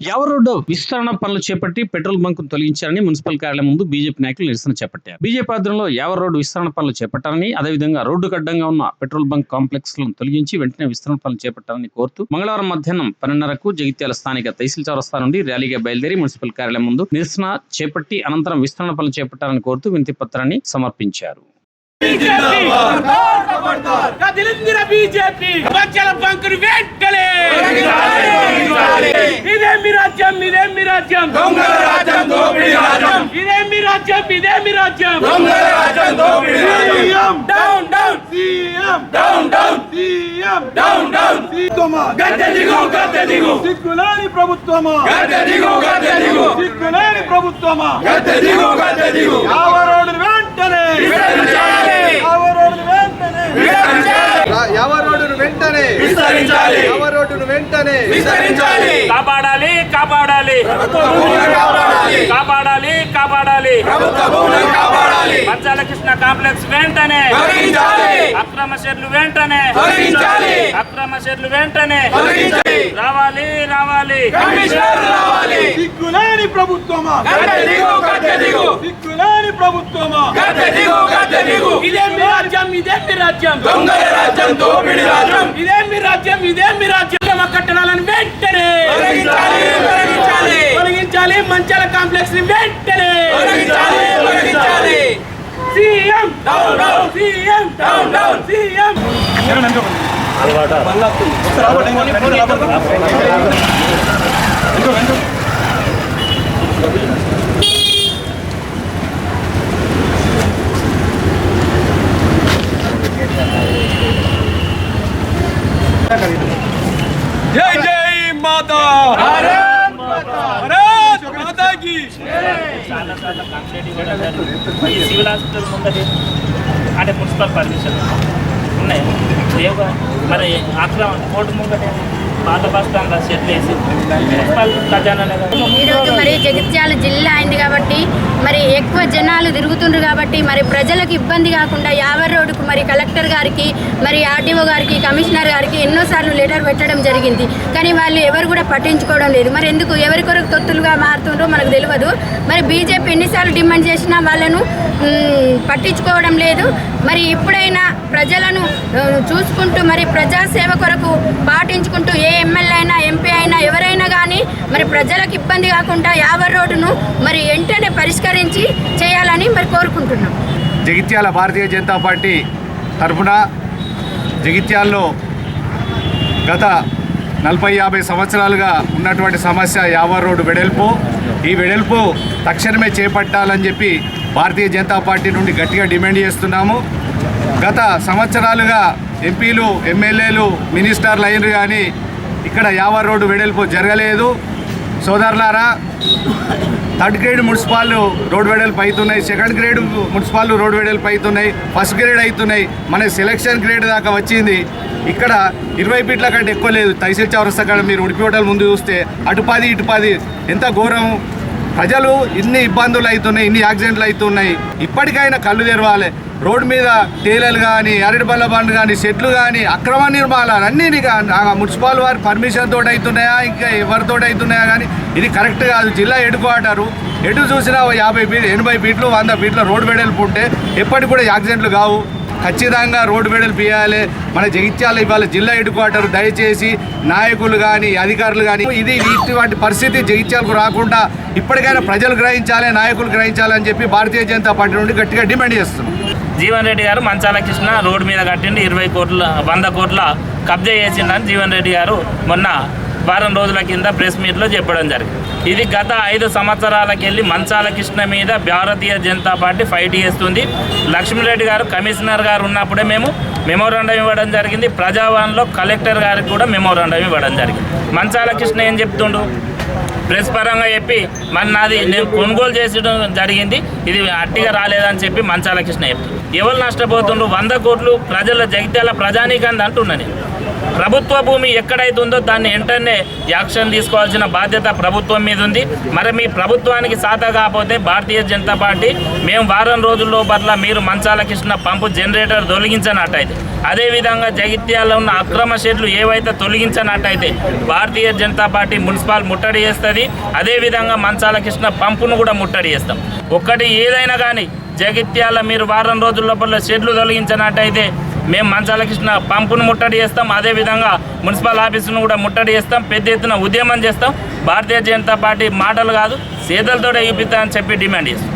యావ రోడ్డు విస్తరణ పనులు చేపట్టి పెట్రోల్ బంక్ తొలగించారని మున్సిపల్ కార్యాలయం ముందు బీజేపీ నాయకులు నిరసన చేపట్టారు. బీజేపీ ఆధ్వర్యంలో యావ రోడ్డు విస్తరణ పనులు చేపట్టారని అదేవిధంగా రోడ్డుకు అడ్డంగా ఉన్న పెట్రోల్ బంక్ కాంప్లెక్స్లను తొలగించి వెంటనే విస్తరణ పనులు చేపట్టాలని కోరుతూ మంగళవారం మధ్యాహ్నం పన్నెండున్నరకు జగిత్యాల స్థానిక తహసీల్ చౌరస్తా నుండి ర్యాలీగా బయలుదేరి మున్సిపల్ కార్యాలయం ముందు నిరసన చేపట్టి అనంతరం విస్తరణ పనులు చేపట్టాలని కోరుతూ వినతి పత్రాన్ని సమర్పించారు. బీజేపీ! వెంటనే ఇదే మీ రాజ్యం ఇదే మీ రాజ్యం. దొంగల రాజ్యం దోపిడీ రాజ్యం. ఇదే మీ రాజ్యం? ఇదే మీ రాజ్యం? దొంగల రాజ్యం దోపిడీ రాజ్యం. Down down. CM. Down down. CM. Down down. గద్దె దిగు గద్దె దిగు. సిగ్గులేని ప్రభుత్వమా? గద్దె దిగు గద్దె దిగు. సిగ్గులేని ప్రభుత్వమా? గద్దె దిగు గద్దె దిగు. యావరోడ్డు వెంటనే. విస్తరించాలి. యావరోడ్డు వెంటనే. విస్తరించాలి. యావరోడ్డును వెంటనే. విస్తరించాలి. యావరోడ్డును వెంటనే. విస్తరించాలి. కాపాడాలి. కాపాడాలి. కాపాడాలి. మంచాల కృష్ణ కాంప్లెక్స్ వెంటనే. అక్రమ షెడ్లు వెంటనే. అక్రమ షెడ్లు వెంటనే. రావాలి రావాలి. కమిషనర్ రావాలి. సిగ్గులేని ప్రభుత్వమా? సిగ్గులేని ప్రభుత్వమా? గద్దె దిగు గద్దె దిగు. ఇదే మీ రాజ్యం ఇదే మీ రాజ్యం? దొంగల రాజ్యం దోపిడీ రాజ్యం. ఇదే మీ రాజ్యం ఇదే మీ రాజ్యం కట్టడాలను ని వెంటనే CM! Down down CM! Down down CM! జై ఈ సివిల్ హాస్పిటల్ ముందటి అంటే మున్సిపల్ పర్మిషన్ ఉన్నాయి? లేవుగా? మరి అక్కడ కోర్టు ముందట పాత బస్ స్టాండ్ వేసి మున్సిపల్ ఖజానా ఈరోజు మరి జగిత్యాల జిల్లా అయింది కాబట్టి మరి ఎక్కువ జనాలు తిరుగుతుండ్రు కాబట్టి మరి ప్రజలకు ఇబ్బంది కాకుండా యావర్ రోడ్డుకు మరి కలెక్టర్ గారికి మరి ఆర్టీఓ గారికి కమిషనర్ గారికి ఎన్నోసార్లు లెటర్ పెట్టడం జరిగింది. కానీ వాళ్ళు ఎవరు కూడా పట్టించుకోవడం లేదు. మరి ఎందుకు? ఎవరి కొరకు తొత్తులుగా మారుతుండ్రో మనకు తెలియదు మరి బీజేపీ ఎన్నిసార్లు డిమాండ్ చేసినా వాళ్ళను పట్టించుకోవడం లేదు. మరి ఇప్పుడైనా ప్రజలను చూసుకుంటూ మరి ప్రజాసేవ కొరకు పాటించుకుంటూ ఏ ఎమ్మెల్యే అయినా ఎంపీ అయినా ఎవరైనా కానీ మరి ప్రజలకు ఇబ్బంది కాకుండా యావర్ రోడ్డును మరి వెంటనే పరిష్కరించి చేయాలని మరి కోరుకుంటున్నాం. జగిత్యాల భారతీయ జనతా పార్టీ తరఫున జగిత్యాల్లో గత నలభై యాభై సంవత్సరాలుగా ఉన్నటువంటి సమస్య యావర్ రోడ్డు వెడల్పు. ఈ వెడల్పు తక్షణమే చేపట్టాలని చెప్పి భారతీయ జనతా పార్టీ నుండి గట్టిగా డిమాండ్ చేస్తున్నాము. గత సంవత్సరాలుగా ఎంపీలు ఎమ్మెల్యేలు మినిస్టర్లు అయినరు కానీ ఇక్కడ యావర్ రోడ్డు వెడల్పు జరగలేదు. సోదరులారా థర్డ్ గ్రేడ్ మున్సిపాల్ రోడ్ వెడల్పు అవుతున్నాయి. సెకండ్ గ్రేడ్ మున్సిపాలు రోడ్ వెడల్పు అవుతున్నాయి. ఫస్ట్ గ్రేడ్ అవుతున్నాయి. మన సెలక్షన్ గ్రేడ్ దాకా వచ్చింది. ఇక్కడ ఇరవై ఫీట్ల కంటే ఎక్కువ లేదు. తహసీల్ చౌరస్తా కాడ మీరు ఉడిపి హోటల్ ముందు చూస్తే అటు పది ఇటు పది ఎంత ఘోరం. ప్రజలు ఇన్ని ఇబ్బందులు అవుతున్నాయి ఇన్ని యాక్సిడెంట్లు అవుతున్నాయి. ఇప్పటికైనా కళ్ళు తెరవాలి. రోడ్డు మీద టేలర్లు కానీ అరటి బల్ల బండ్లు కానీ సెట్లు కానీ అక్రమ నిర్మాణాలు అన్నీ మున్సిపాల్ మున్సిపల్ వారి పర్మిషన్ తోటి అవుతున్నాయా ఇంకా ఎవరితో అవుతున్నాయా కానీ ఇది కరెక్ట్ కాదు. జిల్లా ఎడుకోటారు ఎటు చూసినా యాభై ఫీట్ ఎనభై ఫీట్లు వంద ఫీట్ల రోడ్డు వెడల్పు ఉంటే ఎప్పటికి కూడా యాక్సిడెంట్లు కావు. ఖచ్చితంగా రోడ్డు వెడల్పు ఇవ్వాలి మన జగిత్యాల ఇవాళ జిల్లా హెడ్ క్వార్టర్ దయచేసి నాయకులు కానీ అధికారులు కానీ ఇది ఇటువంటి పరిస్థితి జగిత్యాలకు రాకుండా ఇప్పటికైనా ప్రజలు గ్రహించాలి నాయకులు గ్రహించాలి అని చెప్పి భారతీయ జనతా పార్టీ నుండి గట్టిగా డిమాండ్ చేస్తున్నాం. జీవన్ రెడ్డి గారు మంచాల కృష్ణ రోడ్డు మీద కట్టిండి ఇరవై కోట్ల వంద కోట్ల కబ్జా చేసిండని జీవన్ రెడ్డి గారు మొన్న వారం రోజుల కింద ప్రెస్ మీట్లో చెప్పడం జరిగింది. ఇది గత ఐదు సంవత్సరాలకి వెళ్ళి మంచాల కృష్ణ మీద భారతీయ జనతా పార్టీ ఫైట్ చేస్తుంది. లక్ష్మీరెడ్డి గారు కమిషనర్ గారు ఉన్నప్పుడే మేము మెమోరాండం ఇవ్వడం జరిగింది. ప్రజావాన్లో కలెక్టర్ గారికి కూడా మెమోరాండం ఇవ్వడం జరిగింది. మంచాల కృష్ణ ఏం చెప్తుండు? ప్రెస్ పరంగా చెప్పి మన నాది నేను కొనుగోలు చేసడం జరిగింది. ఇది అట్టిగా రాలేదని చెప్పి మంచాల కృష్ణ చెప్తుంది ఎవరు నష్టపోతుండ్రు? వంద కోట్లు ప్రజల జగిత్యాల ప్రజానీకాన్ని అంటున్నా నేను. ప్రభుత్వ భూమి ఎక్కడైతే ఉందో దాన్ని వెంటనే యాక్షన్ తీసుకోవాల్సిన బాధ్యత ప్రభుత్వం మీద ఉంది. మరి మీ ప్రభుత్వానికి సాత కాకపోతే భారతీయ జనతా పార్టీ మేము వారం రోజుల్లో పట్ల మీరు మంచాల కృష్ణ పంపు జనరేటర్ తొలగించనట్టయితే అదేవిధంగా జగిత్యాలలో ఉన్న అక్రమ షెడ్లు ఏవైతే తొలగించనట్టయితే భారతీయ జనతా పార్టీ మున్సిపల్ ముట్టడి చేస్తుంది. అదేవిధంగా మంచాల కృష్ణ పంపును కూడా ముట్టడి చేస్తాం. ఒక్కటి ఏదైనా కానీ జగిత్యాల మీరు వారం రోజుల లోపల షెడ్లు తొలగించినట్టయితే మేము మంచాల కృష్ణ పంపును ముట్టడి చేస్తాం. అదేవిధంగా మున్సిపల్ ఆఫీసును కూడా ముట్టడి చేస్తాం. పెద్ద ఎత్తున ఉద్యమం చేస్తాం. భారతీయ జనతా పార్టీ మాటలు కాదు సేదలతోనే చూపిస్తా అని చెప్పి డిమాండ్ చేస్తాం.